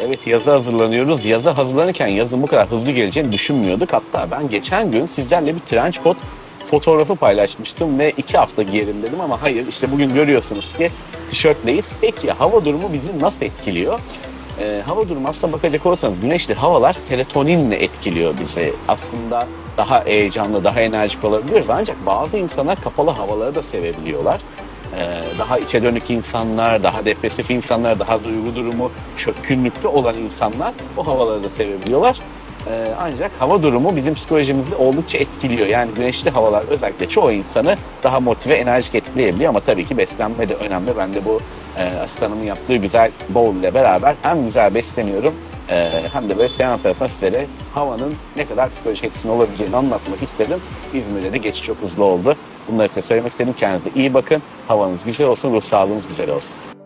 Evet yaza hazırlanıyoruz. Yaza hazırlanırken yazın bu kadar hızlı geleceğini düşünmüyorduk. Hatta ben geçen gün sizlerle bir trench coat fotoğrafı paylaşmıştım ve iki hafta giyerim dedim ama hayır işte bugün görüyorsunuz ki tişörtleyiz. Peki hava durumu bizi nasıl etkiliyor? Ee, hava durumu aslında bakacak olursanız güneşli havalar serotoninle etkiliyor bizi. Aslında daha heyecanlı, daha enerjik olabiliyoruz ancak bazı insanlar kapalı havaları da sevebiliyorlar. Ee, daha içe dönük insanlar, daha depresif insanlar, daha duygu durumu çökkünlükte olan insanlar bu havaları da sevebiliyorlar. Ee, ancak hava durumu bizim psikolojimizi oldukça etkiliyor. Yani güneşli havalar özellikle çoğu insanı daha motive, enerjik etkileyebiliyor ama tabii ki beslenme de önemli. Ben de bu e, asistanımın yaptığı güzel bowl ile beraber hem güzel besleniyorum e, hem de böyle seans arasında sizlere havanın ne kadar psikolojik etkisinin olabileceğini anlatmak istedim. İzmir'de de geçiş çok hızlı oldu. Bunları size söylemek istedim. Kendinize iyi bakın. Havanız güzel olsun, ruh sağlığınız güzel olsun.